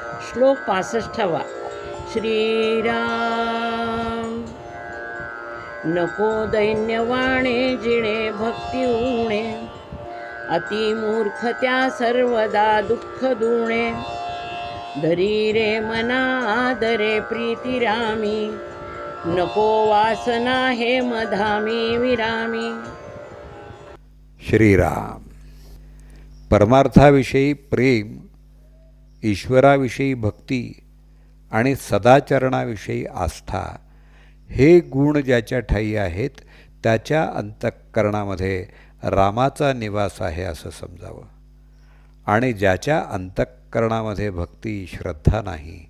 श्लोक पासष्टावा श्रीराम. नको दैन्यवाणे जिणे भक्ती उणे अतिमूर्ख त्या सर्वदा दुःख दुणे. धरी रे मना आदरे प्रीती रामी. नको वासना हे मधामी विरामी. श्रीराम. परमार्थाविषयी प्रेम ईश्वराविषयी भक्ती आणि सदाचरणाविषयी आस्था हे गुण ज्याच्या ठाई आहेत त्याच्या अंतःकरणामध्ये रामाचा निवास आहे असं समजावं. आणि ज्याच्या अंतःकरणामध्ये भक्ती श्रद्धा नाही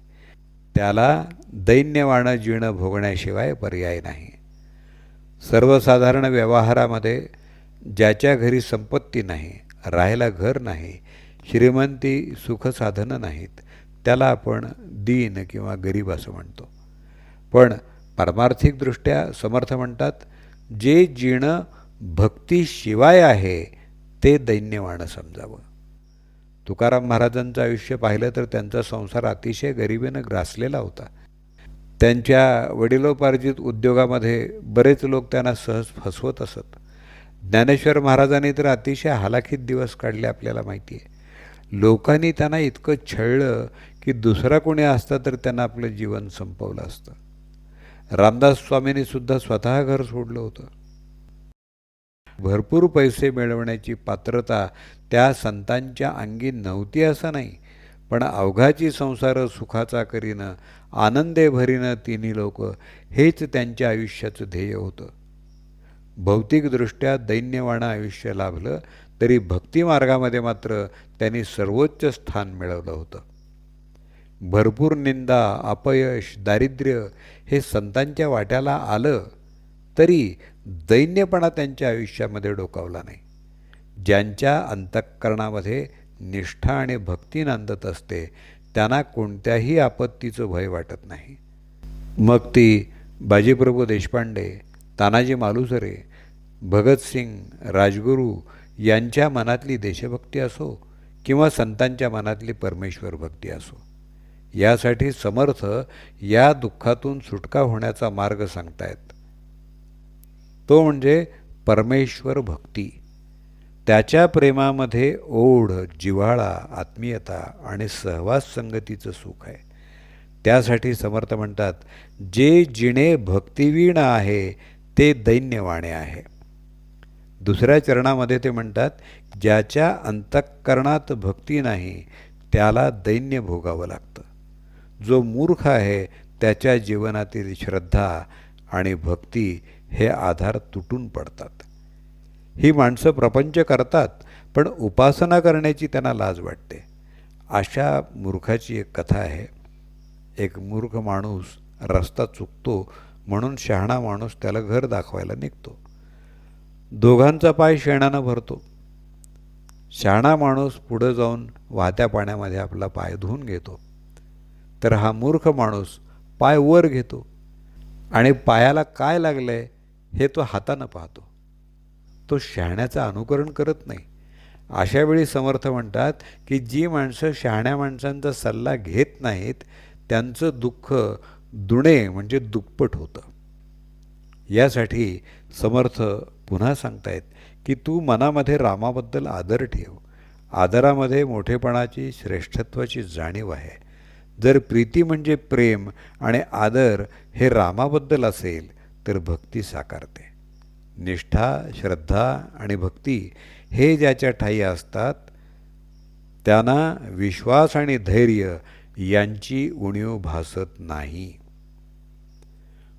त्याला दैन्यवाणं जीणं भोगण्याशिवाय पर्याय नाही. सर्वसाधारण व्यवहारामध्ये ज्याच्या घरी संपत्ती नाही राहायला घर नाही श्रीमंती सुखसाधनं नाहीत. त्याला आपण दीन किंवा गरीब असं म्हणतो. पण पारमार्थिकदृष्ट्या समर्थ म्हणतात जे जीणं भक्तीशिवाय आहे ते दैन्यवाणं समजावं. तुकाराम महाराजांचं आयुष्य पाहिलं तर त्यांचा संसार अतिशय गरिबीनं ग्रासलेला होता. त्यांच्या वडिलोपार्जित उद्योगामध्ये बरेच लोक त्यांना सहज फसवत असत. ज्ञानेश्वर महाराजांनी तर अतिशय हालाखीत दिवस काढले आपल्याला माहिती आहे लोकांनी त्यांना इतकं छळलं की दुसरा कोणी असता तर त्यांना आपलं जीवन संपवलं असतं. रामदास स्वामींनी सुद्धा स्वतः घर सोडलं होतं. भरपूर पैसे मिळवण्याची पात्रता त्या संतांच्या अंगी नव्हती असं नाही पण अवघाची संसार सुखाचा करीनं आनंदे भरीनं तिन्ही लोक हेच त्यांच्या आयुष्याचं ध्येय होतं. भौतिकदृष्ट्या दैन्यवाणं आयुष्य लाभलं तरी भक्तिमार्गामध्ये मात्र त्यांनी सर्वोच्च स्थान मिळवलं होतं. भरपूर निंदा अपयश दारिद्र्य हे संतांच्या वाट्याला आलं तरी दैन्यपणा त्यांच्या आयुष्यामध्ये डोकावला नाही. ज्यांच्या अंतःकरणामध्ये निष्ठा आणि भक्ती नांदत असते त्यांना कोणत्याही आपत्तीचं भय वाटत नाही. मग ती बाजीप्रभू देशपांडे तानाजी मालुसरे भगतसिंग राजगुरू यांच्या मनातली देशभक्ती असो किंवा संतांच्या मनातली परमेश्वर भक्ती असो. यासाठी समर्थ या दुःखातून सुटका होण्याचा मार्ग सांगतायत. तो म्हणजे परमेश्वर भक्ती. त्याच्या प्रेमामध्ये ओढ जिव्हाळा आत्मीयता आणि सहवास संगतीचं सुख आहे. त्यासाठी समर्थ म्हणतात जे जिणे भक्तिवीण आहे ते दैन्यवाणे आहे. दुसऱ्या चरणामध्ये ते म्हणतात ज्याच्या अंतःकरणात भक्ती नाही त्याला दैन्य भोगावं लागतं. जो मूर्ख आहे त्याच्या जीवनातील श्रद्धा आणि भक्ती हे आधार तुटून पडतात. ही माणसं प्रपंच करतात पण उपासना करण्याची त्यांना लाज वाटते. अशा मूर्खाची एक कथा आहे. एक मूर्ख माणूस रस्ता चुकतो म्हणून शहाणा माणूस त्याला घर दाखवायला निघतो. दोघांचा पाय शेणानं भरतो. शहाणा माणूस पुढं जाऊन वाहत्या पाण्यामध्ये आपला पाय धुवून घेतो. तर हा मूर्ख माणूस पाय वर घेतो. आणि पायाला काय लागलं आहे हे तो हातानं पाहतो. तो शहाण्याचं अनुकरण करत नाही. अशावेळी समर्थ म्हणतात की जी माणसं शहाण्या माणसांचा सल्ला घेत नाहीत त्यांचं दुःख दुणे म्हणजे दुप्पट होतं. यासाठी समर्थ पुन्हा सांगतायत की तू मनामध्ये रामाबद्दल आदर ठेव. आदरामध्ये मोठेपणाची श्रेष्ठत्वाची जाणीव आहे. जर प्रीती म्हणजे प्रेम आणि आदर हे रामाबद्दल असेल तर भक्ती साकारते. निष्ठा श्रद्धा आणि भक्ती हे ज्याच्या ठाई असतात त्यांना विश्वास आणि धैर्य यांची उणीव भासत नाही.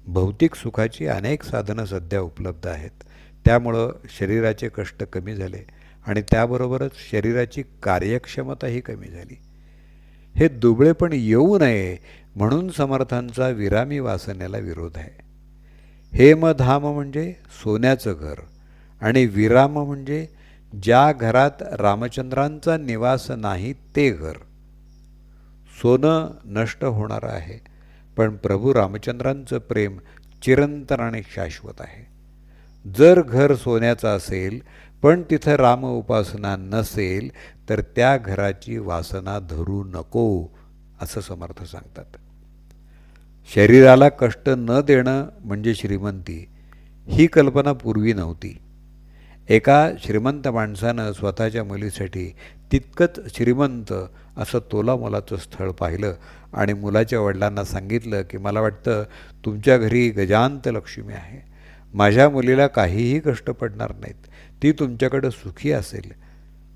भौतिक सुखाची अनेक साधनं सध्या उपलब्ध आहेत. त्यामुळं शरीराचे कष्ट कमी झाले आणि त्याबरोबरच शरीराची कार्यक्षमताही कमी झाली. हे दुबळेपण येऊ नये म्हणून समर्थांचा विरामी वासनेला विरोध आहे. हेमधाम म्हणजे सोन्याचं घर आणि विराम म्हणजे ज्या घरात रामचंद्रांचा निवास नाही ते घर. सोनं नष्ट होणारं आहे पण प्रभू रामचंद्रांचं प्रेम चिरंतन आणि शाश्वत आहे. जर घर सोन्याचं असेल पण तिथं राम उपासना नसेल तर त्या घराची वासना धरू नको असं समर्थ सांगतात. शरीराला कष्ट न देणं म्हणजे श्रीमंती ही कल्पना पूर्वी नव्हती. एका श्रीमंत माणसानं स्वतःच्या मुलीसाठी तितकंच श्रीमंत असं तोलामोलाचं स्थळ पाहिलं आणि मुलाच्या वडिलांना सांगितलं की मला वाटतं तुमच्या घरी गजांत लक्ष्मी आहे. माझ्या मुलीला काहीही कष्ट पडणार नाहीत. ती तुमच्याकडं सुखी असेल.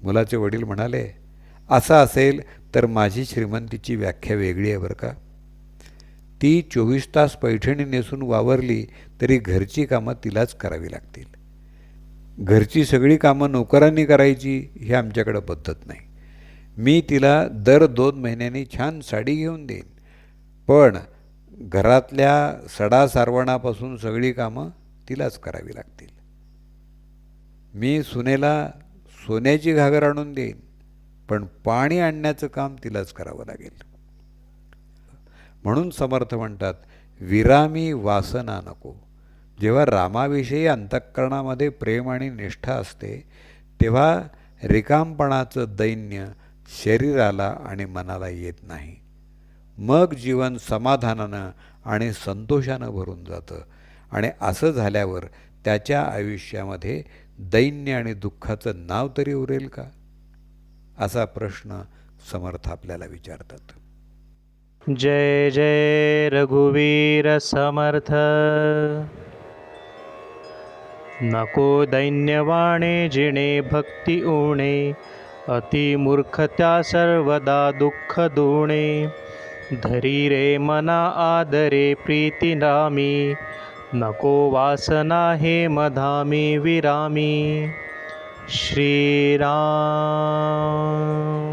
मुलाचे वडील म्हणाले असं असेल तर माझी श्रीमंतीची व्याख्या वेगळी आहे बरं का? ती चोवीस तास पैठणी नेसून वावरली तरी घरची कामं तिलाच करावी लागतील. घरची सगळी कामं नोकरांनी करायची ही आमच्याकडं पद्धत नाही. मी तिला दर दोन महिन्यांनी छान साडी घेऊन देईन. पण घरातल्या सडा सारवणापासून सगळी कामं तिलाच करावी लागतील. मी सुनेला सोन्याची घागर आणून देईन पण पाणी आणण्याचं काम तिलाच करावं लागेल. म्हणून समर्थ म्हणतात विरामी वासना नको. जेव्हा रामाविषयी अंतःकरणामध्ये प्रेम आणि निष्ठा असते तेव्हा रिकामपणाचं दैन्य शरीराला आणि मनाला येत नाही. मग जीवन समाधानानं आणि संतोषानं भरून जातं. आणि असं झाल्यावर त्याच्या आयुष्यामध्ये दैन्य आणि दुःखाचं नाव तरी उरेल का? असा प्रश्न समर्थ आपल्याला विचारतात. जय जय रघुवीर समर्थ. नको दैन्यवाणे जिणे भक्ती उणे अतिमूर्खत्या सर्वदा दुःख दुणे. धरी रे मना आदरे प्रीतीरामी नको वासना हे मधामी विरामी। श्रीराम